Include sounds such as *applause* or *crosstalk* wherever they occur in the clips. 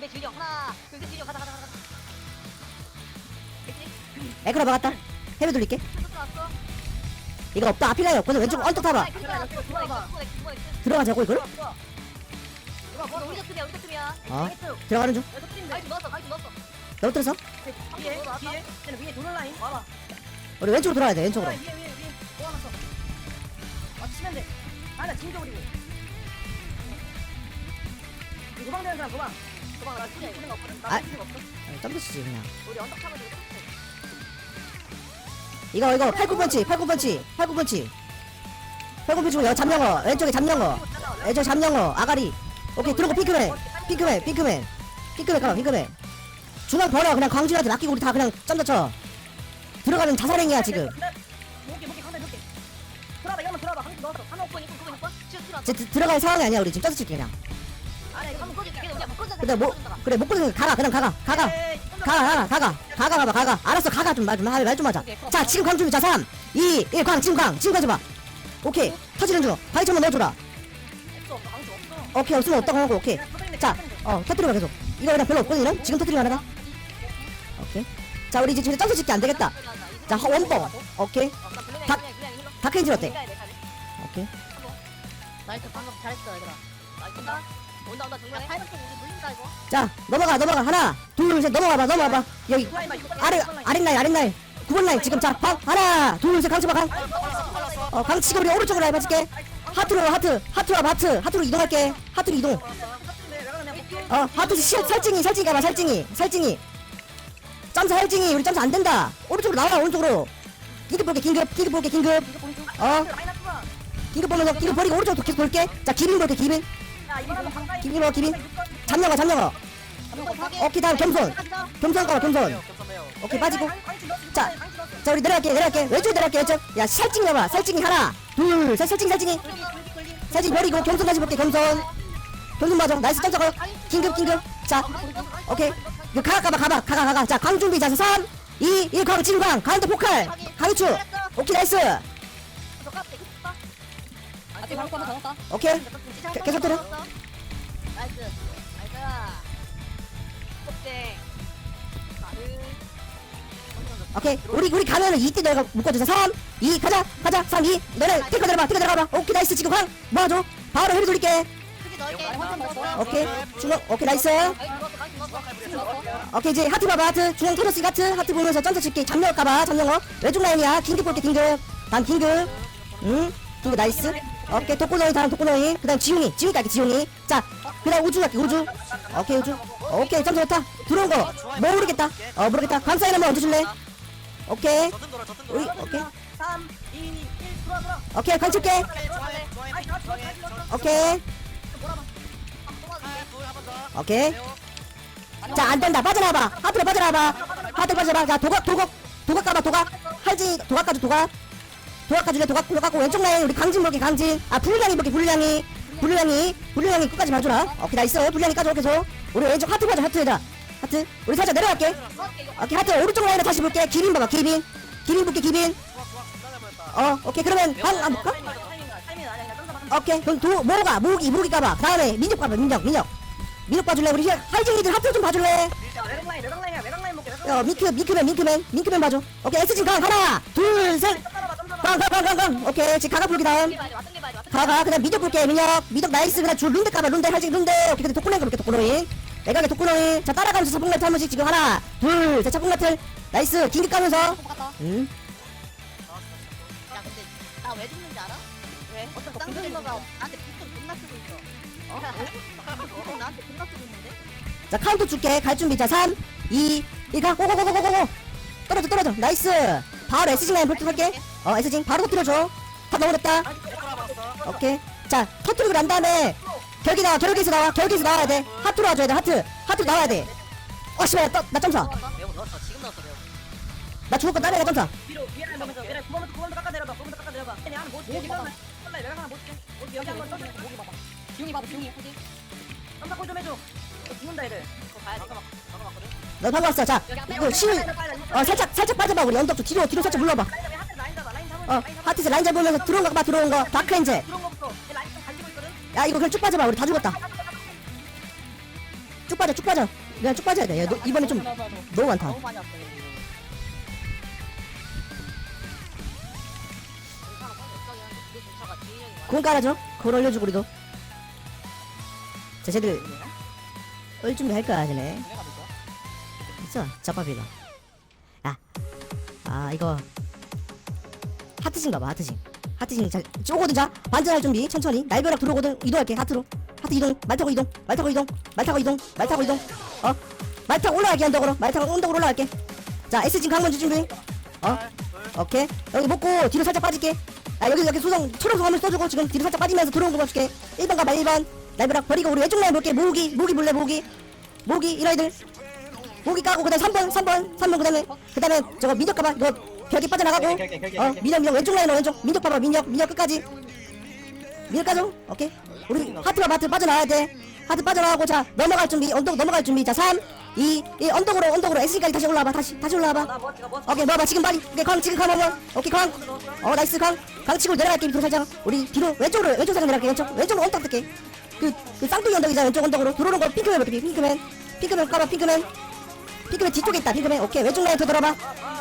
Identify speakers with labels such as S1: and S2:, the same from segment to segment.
S1: 준비 질려 하나. 둘셋 질려 가자 가자 가자 됐지?
S2: 에크라 박았다. 헤비 돌릴게.
S1: 또 왔어.
S2: 이거 없다. 앞이 라인 없거든. 왼쪽 언덕 타봐. 들어가 자고 이걸?
S1: 너 우리 덕분이야 우리 덕분이야.
S2: 어? 들어가는 중.
S1: 가이드 넣었어 가이드 넣었어.
S2: 너부 들었어
S1: 뒤에 뒤에
S3: 쟤는 위에 도는 라인. 와봐.
S2: 우리 왼쪽으로 돌아야 돼 왼쪽으로.
S3: 위에 위에 위에. 모아놨어 맞추면 돼. 아니야 진격으로 도망되는 사람 도망
S1: 도망 나 진짜 이거 없거든
S2: 아.
S1: 나 필요 없어
S2: 아, 점프 치지 그냥.
S1: 우리 언덕 되거든
S2: 이거 이거 팔굽펀치 팔굽펀치 팔굽펀치. 팔굽펀치 여기 잠영어 왼쪽에 잠영어 왼쪽에 잠영어 아가리. 오케이 들어고 핑크맨 핑크맨 핑크맨. 핑크맨 가봐 핑크맨. 중앙 버려 그냥 광준한테 맡기고 우리 다 그냥 점더 쳐. 들어가는 자살행위야 지금.
S3: 목게 목게 강대 목게 들어봐 이거만 들어봐. 강대 넣었어. 없고
S1: 9번 9번 6번 치우 치우
S2: 제, 드- 들어갈 상황이 아니야 우리 지금. 점프 칠게 그냥 근데 뭐 그래 못 보는 가가 그냥 가가 가가 가가 가가 가가 가가 가봐 가가 알았어 가가 좀말좀 하자 자 지금 광 준비 자3 2 1광 지금 광 지금 가져봐 오케이 터지는 넣어줘라
S1: 없어 없어 강수 없어
S2: 오케이 없으면 없다고 하고 오케이 자, 어, 터뜨려봐 계속. 이거 그냥 별로 없거든? 지금 터뜨리면 하나? 오케이. 자, 우리 이제 점수 찍기 안 되겠다. 자, 허- 원봉. 오케이. 다- 다크엔진 어때? 오케이.
S1: 나이스 방금 잘했어 얘들아 나이스 온다 온다 쪽 우리 물린다 이거
S2: 자, 넘어가, 넘어가. 하나, 둘, 셋, 넘어가봐, 넘어가봐. 여기, 아래, 아랫라인, 아랫라인. 9번 라인, 지금 자, 방, 하나, 둘, 셋, 강. 어, 강 치고 우리 오른쪽으로 해봐줄게. 하트로, 하트, 하트로 와봐, 하트. 하트로 이동할게. 하트로 이동. 어, 하트 시, 살찡이, 살찡이 가봐, 살찡이, 살찡이. 점사 살찡이, 우리 점사 안 된다. 오른쪽으로 나와, 오른쪽으로. 긴급 볼게, 긴급, 긴급 볼게, 긴급. 어, 긴급 보면서 긴급 버리고 오른쪽으로 계속 볼게. 자, 기빈 볼게, 기 봐, 기빈. 잠영어, 잠영어. 오케이, 다음 겸손. 겸손 가봐, 겸손. 오케이, 빠지고. 자, 자, 우리 내려갈게, 내려갈게. 왼쪽 내려갈게, 왼쪽. 야, 살찡이 봐봐. 살찡이 하나, 둘, 셋, 살찡이, 살찡이. 살찡이 버리고 겸손 다시 볼게, 겸손. 겸손 맞아. 나이스 점거 긴급, 긴급. 자, 오케이. 이거 가가 가봐, 가봐, 가가, 가가. 자, 광 준비. 자, 3, 2, 1, 광, 진광. 가운데 폭칼. 강추. 오케이, 나이스.
S1: 아직 방금 한번 더 넣었다
S2: 오케이. 계- 계속 때려.
S1: 나이스. 나이스. 껍질 나를
S2: 오케이. 우리, 우리 가면은 이때 내가 묶어주자. 3, 2, 가자, 가자. 3, 2. 너네 탱커 내려봐, 탱커 내려가봐. 오케이, 나이스. 지금 광. 모아줘. 바로 헤비 돌릴게.
S1: 크게 넣을게. 한번 넣었어
S2: 오케이. 중앙, 오케이, 나이스.
S1: 넣었어.
S2: 오케이. 이제 하트 봐봐. 하트. 중앙 터졌으니 하트. 하트 보면서 점프 칠게 잠력 가봐. 잠력어. 왼쪽 라인이야. 긴급 볼게. 긴급. 다음 긴급. 응? 긴급. 나이스 오케이 독고노이 다음 독고노이. 그 다음 지훈이 지훈이 갈게 지훈이. 자그 다음 우주 갈게 우주. 오케이 우주. 오케이 점프 좋다. 들어온 거뭐 모르겠다. 어 모르겠다. 감사인 한번 얹어줄래? 오케이.
S4: 돌아
S2: 오케이.
S3: 3 2 1 들어와 들어와
S2: 오케이
S4: 좋아해.
S2: 오케이. 오케이. 자 안된다. 빠져나와봐. 하트로 빠져나와봐. 하트 빠져봐. 자 도각 도각. 도각 가봐 도각. 할지 도각 가져 도각 도각 가줄래 도각 도각 갖고 왼쪽 라인 우리 강진 볼게 강진. 아 불량이 볼게 불량이. 불량이 불량이 끝까지 봐주라. 오케이 나이스 불량이 까줘 계속 우리 왼쪽 하트 봐줘 하트 얘들아. 하트. 우리 살짝 내려갈게. 오케이 하트. 오른쪽 라인에 다시 볼게. 기빈 봐봐 기빈 기빈 볼게
S4: 중단해버렸다
S2: 어 오케이. 그러면 볼까?
S3: 그냥 던져봐 던져봐.
S2: 오케이. 그럼 도 모가? 모기 모기 까봐. 다음에 민혁 봐봐 민혁 민혁. 민혁 봐줄래? 우리 할증이들 하트 좀 봐줄래? 어 미크 미크맨 미크맨 미크맨 봐줘. 오케이 SG 강 하나 둘셋
S3: 던져봐 던져봐
S2: 강강강강 오케이 지금 가가 불기 다음. 가가 그냥 미적 볼게 민혁 미적 나이스 그냥 줄 룬데 까봐 룬데 할지 룬데 오케이 근데 독고노이 볼게 독고노이 내가 독고노이 자 따라가면서 차풍라틀 한 번씩 지금 하나 둘셋 차풍라틀 나이스. 긴급 가면서.
S1: 음야 근데 나왜 죽는지 알아? 왜? 어떤 쌍둥이가 나한테 비통 존나 쓰고 있어. 어? *laughs* 비통 나한테 존나 쓰고 있는데?
S2: 자 카운트 줄게. 갈 준비. 자 3 2 1가. 고고고고고고. 떨어져 떨어져. 나이스 바로 SG 라인 볼트 할게. 어 SG 바로 터뜨려줘. 다
S4: 돌아봤어
S2: 오케이. 자 터뜨리고 난 다음에 결기 나와 결기에서 나와 결기에서 나와야 돼. 하트로 와줘야 돼 하트. 하트 나와야 돼어 씨발 나, 나 점사. 나거 따내가 점사.
S3: 뒤로 위에 라인 보면서 위에 9번부터 9번부터 깎아 내려봐 9번부터 깎아 내려봐 아니 하나 못
S1: 목이 봐봐. 지웅이 후지
S3: 던져 콜좀 해줘 이거 죽는다 얘들
S1: 그거 봐야 돼
S4: 잠깐만
S2: 너 방금 왔어. 자 이거 실어 살짝 살짝 빠져봐 우리. 언덕 쪽 뒤로 뒤로 살짝 물러봐. 어
S3: 라인 잡아
S2: 하트에서 라인 잡으면서 들어온 거 봐 들어온 거. 다크엔젤.
S3: 들어온 거부터 얘 라인 좀 갈리고 있거든
S2: 야 이거 그냥 쭉 빠져봐. 우리 다 죽었다. 쭉 빠져 쭉 빠져. 그냥 쭉 빠져야 돼. 야, 너, 이번에 좀. 너무 많다.
S1: 너무 많이 왔어. 얘.
S2: 그건 깔아줘. 그걸 올려주고 우리도. 자 쟤들 올 준비 할 거야 쟤네. 있어 잡밥이가 야. 아 이거 하트징 가봐 하트징 하트징 잘 쪼거든 자. 반전할 준비 천천히. 날벼락 들어오거든. 이동할게 하트로. 하트 이동 말 타고 이동 말 타고 이동 말 타고 이동 말 타고 이동. 어말 타고 올라갈게 언덕으로. 말 타고 언덕으로 올라갈게. 자 S징 강먼저 준비. 어? 오케이. 여기 먹고 뒤로 살짝 빠질게. 아 여기 여기 소성 초록소 한번 써주고 지금 뒤로 살짝 빠지면서 들어온 거 봐줄게. 1번 가봐 1번 날벼락 버리고 우리 왼쪽 라인 볼게. 모기 모기 볼래 모기. 모기 이 라이들. 모기 까고 그 다음 3번 3번 3번 그 다음에 그 다음에 저거 민혁 가봐. 이거 벽이 빠져나가고.
S3: 오케이, 오케이, 오케이,
S2: 어
S3: 오케이.
S2: 민혁 민혁. 왼쪽 라인 왼쪽. 민혁 봐봐 민혁. 민혁 끝까지. 민혁 까줘 오케이. 우리 하트 봐봐 하트 빠져나와야 돼. 하트 빠져나가고 자 넘어갈 준비. 언덕 넘어갈 준비. 자 3 2 1 언덕으로 언덕으로 S까지 다시 올라와봐. 다시 다시 올라와봐. 오케이 봐봐. 지금 빨리. 오케이 광 지금 강 한번 오케이 광어 나이스 강강 치고 내려갈게 밑으로 살짝. 우리 뒤로 왼쪽으로 왼쪽 살짝 내려갈게. 왼쪽 왼쪽으로 언덕 뜰게 그, 그 쌍둥이 언덕이잖아 왼쪽 언덕으로 들어오는 거 핑크맨 볼게 핑크맨. 핑크맨 까봐 핑크맨. 핑크맨 뒤쪽에 있다 핑크맨. 오케이 왼쪽 라인 더 들어봐.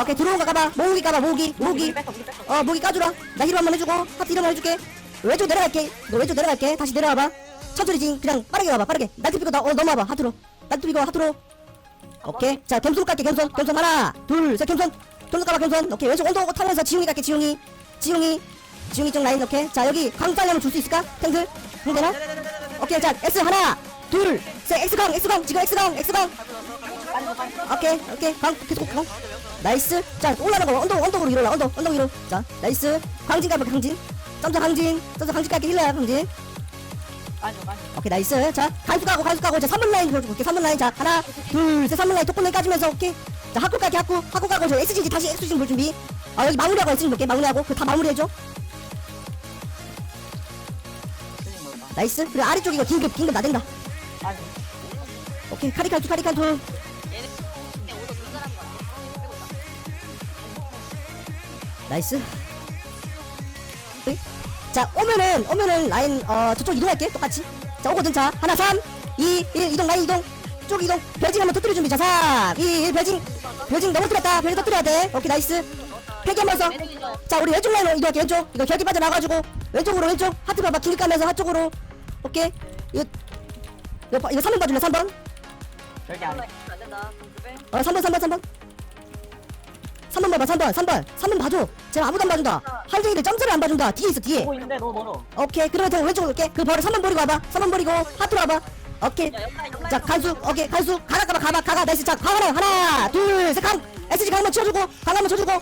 S2: 오케이 들어오는 거 까봐. 모기 까봐 모기 모기.
S3: 뺐어, 우리 뺐어.
S2: 어 모기 까주라. 나 힐 한번 해주고 하트 힐 한번 해줄게. 왼쪽 내려갈게. 너 왼쪽 내려갈게. 다시 내려와봐. 천천히 지금 그냥 빠르게 와봐 빠르게. 날트 비고 나 어, 넘어와봐 하트로. 날트 비고 하트로. 오케이 자 겸손 깎게 겸손 겸손 하나 둘셋 겸손 겸손 까봐 겸손 오케이 왼쪽 온도 타면서 지웅이 깎게 지웅이. 지웅이 지웅이 쪽 라인 오케이. 자 여기 강살려면 줄수 있을까? 탱들 형 되나 오케이 자 S 하나 둘셋 X 강 X 강 지금 X 강 X 강 오케이 오케이 강 계속 강 나이스. 자 올라가는 거 언덕 언덕으로 올라 언덕 언덕 위로. 자 나이스. 강진 가봐 강진. 점점 강진 점점 강진 갈게 힐러야 강진. 오케이 나이스. 자 간수 가고 간수 가고. 자 3번 라인 볼게 3번 라인. 자 하나 둘셋 3번 라인 독분을 까주면서 오케이. 자 학구 까게 학구 학구 까고 저 SGG 다시 X진 볼 준비. 아 여기 마무리하고 SG 볼게 마무리하고. 그 다 마무리해줘 나이스. 그리고 아래쪽 이거 긴급 긴급 나댄다.
S3: 맞아.
S2: 오케이 카리칸 투 카리칸 투.
S4: 얘네 근데 오도 불가한 거야 빼고 있다
S2: 나이스. 오케이. 자 오면은 오면은 라인 어 저쪽 이동할게. 똑같이. 자 오거든. 자 하나 3 2 1 이동 라인 이동. 쪽 이동. 별징 한번 터뜨려 준비 자3 2 1 별징. 별징 넘어뜨렸다. 별징 터뜨려야 돼. 오케이 나이스. 폐기 한번 써.
S1: 매듭이죠.
S2: 자 우리 왼쪽 라인으로 이동할게. 왼쪽. 이거 결기 빠져나가지고. 왼쪽으로 왼쪽. 하트 봐봐. 길게 까면서 한쪽으로 오케이. 이거 이거, 봐- 이거 3번 봐줄래 3번?
S3: 별게 안 돼.
S4: 안 된다
S2: 어 3번 3번 3번. 3번 봐봐 3번 3번. 3번 봐줘. 제가 아무도 안 봐준다. 한정이들 점수를 안 봐준다. 뒤에 있어 뒤에.
S3: 보고 있는데 너무 멀어.
S2: 오케이 그러면 저 왼쪽으로 올게. 그 버려 3번 버리고 와봐. 3번 버리고 하트로 와봐. 오케이. 자 간수. 오케이 간수. 가가 가봐 가봐 가가. 나이스. 자강 하나 하나 둘셋강 SG 강 한번 치워주고 강 한번 쳐주고.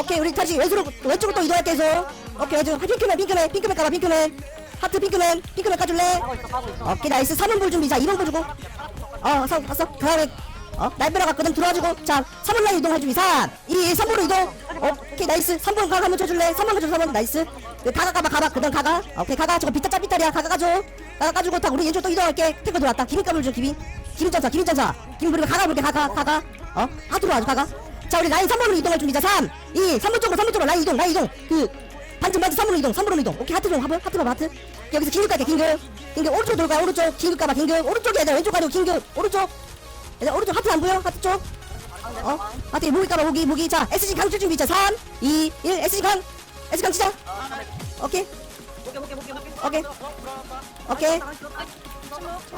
S2: 오케이 우리 다시 왼쪽으로 왼쪽으로 또 이동할게 해서 오케이 왼쪽. 핑크맨 핑크맨 핑크맨 가봐 핑크맨 하트 핑크맨 핑크맨 까줄래?
S3: 하고 있어, 하고 있어.
S2: 오케이 나이스. 3번 볼 준비. 자 2번 볼 주고. 어 서, 왔어. 그 다음에 어? 날벼락 갔거든. 들어와주고. 자 3번 라인 이동할 준비. 3 2 1 3번으로 이동. 오케이 나이스. 3번 가 한번 쳐줄래? 3번 가줘 3번. 나이스. 그 가가 가봐 가봐 그 다음 가가. 오케이 가가. 저거 비타 짭비타리야. 가가 가줘. 가가 가지고 딱 우리 왼쪽 또 이동할게. 탱커 들어왔다. 기름값을 줘 기빈 기름전사 기름전사. 기름 그리고 가가 볼게 가가 가가. 어? 하트로 와줘 가가. 자 우리 라인 3번으로 이동할 준비 자. 3 2 3번 쪽으로 3번 쪽으로 라인 이동 라인 이동. 그 반쯤 반쯤 3번으로 이동 3번으로 이동. 오케이 하트 좀 하트 하트 봐봐 하트. 여기서 긴급 갈게 긴급 긴급 오른쪽 돌가 오른쪽. 긴급 가봐 긴급 오른쪽에 얘들 왼쪽 가지고 긴급 오른쪽. 얘들 오른쪽 하트 안 보여? 하트 쪽? 어? 하트 모기 까봐 모기 모기 자 SG 강출 준비 자 3 2 1 SG 강. SG 강 치자. 오케이. 오케이. 오케이.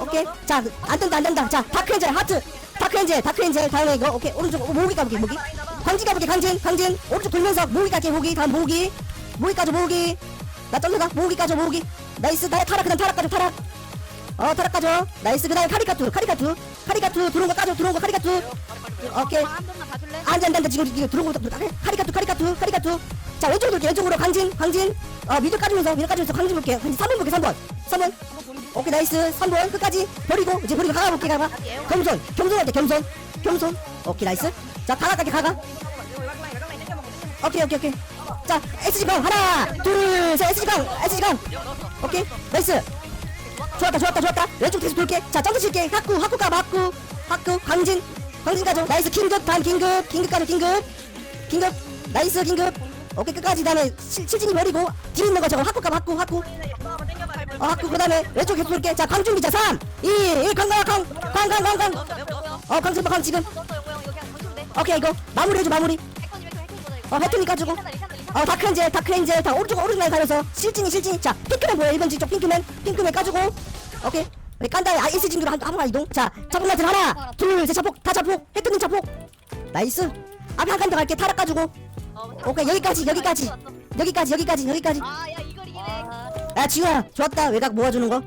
S2: 오케이. 자안 된다 안 된다. 자 다크 엔젤 하트. 다크 엔젤 다크 엔젤. 다음에 이거 오케이. 오른쪽 어, 모기 까볼게 모기 광진 까볼게 강진 강진. 오른쪽 돌면서 모기 까게 모기 다음 모기 모기 까줘 모기. 나 떨려가? 모기 까줘 모기. 나이스 나 타락 그다음 타락 까줘 타락. 어 타락 까줘 나이스 그다음에 카리카투 카리카투. 카리카투 들어온 거 까줘 들어온 거 카리카투. 오케이? 안돼 안돼 안돼. 지금 들어온 거 카리카투 카리카투 카리카투. 자 왼쪽으로 돌게 왼쪽으로. 강진 강진. 어 미들 까주면서 미들 까주면서 강진 볼게. 강진 3번 볼게 3번 3번 오케이 나이스. 3번 끝까지. 버리고 이제 버리고 가가 볼게 가가. 겸손 겸손 할 때 겸손. 겸손. 오케이 나이스. 자 가가 갈게 가가. 오케이 오케이 오케이 자 SG 강 하나 둘셋 SG 강 SG 강 오케이 나이스. 좋았다 좋았다 좋았다. 왼쪽 계속 돌게. 자 점프 칠게. 학구 학구 가봐 학구 학구 강진. 강진 가죠 나이스. 긴급 다음 긴급. 긴급 가죠 긴급. 긴급. 나이스 긴급. 오케이 끝까지. 다음에 칠- 칠진이 버리고 뒤에 있는 거 저거 학구 가봐 학구 학구. 어 하크 그 다음에 왼쪽 계속 볼게. 자 강 준비. 자3 2 1 강강 강강강강강 어 강철봐 강 지금. 오케이 이거. 마무리 해줘 마무리. 어 해토니 까주고 어 다크렌젤 다크렌젤 다 오른쪽 오른쪽 라인 가면서. 실진이 실진 자 핑크맨 보여 1번 뒤쪽 핑크맨. 핑크맨 까주고. 오케이. 우리 깐 다음에 아이스 진주로 한, 한 번만 이동. 자 자폭 라인 하나 둘셋 자폭. 다 자폭. 해토님 자폭. 나이스. 앞에 한칸더 갈게. 타락 까주고.
S4: 어,
S2: 오케이 여기까지 여기까지. 여기까지 여기까지 여기까지.
S4: 아야 이걸 이기네.
S2: 야 지우야. 좋았다. 외곽 모아주는 거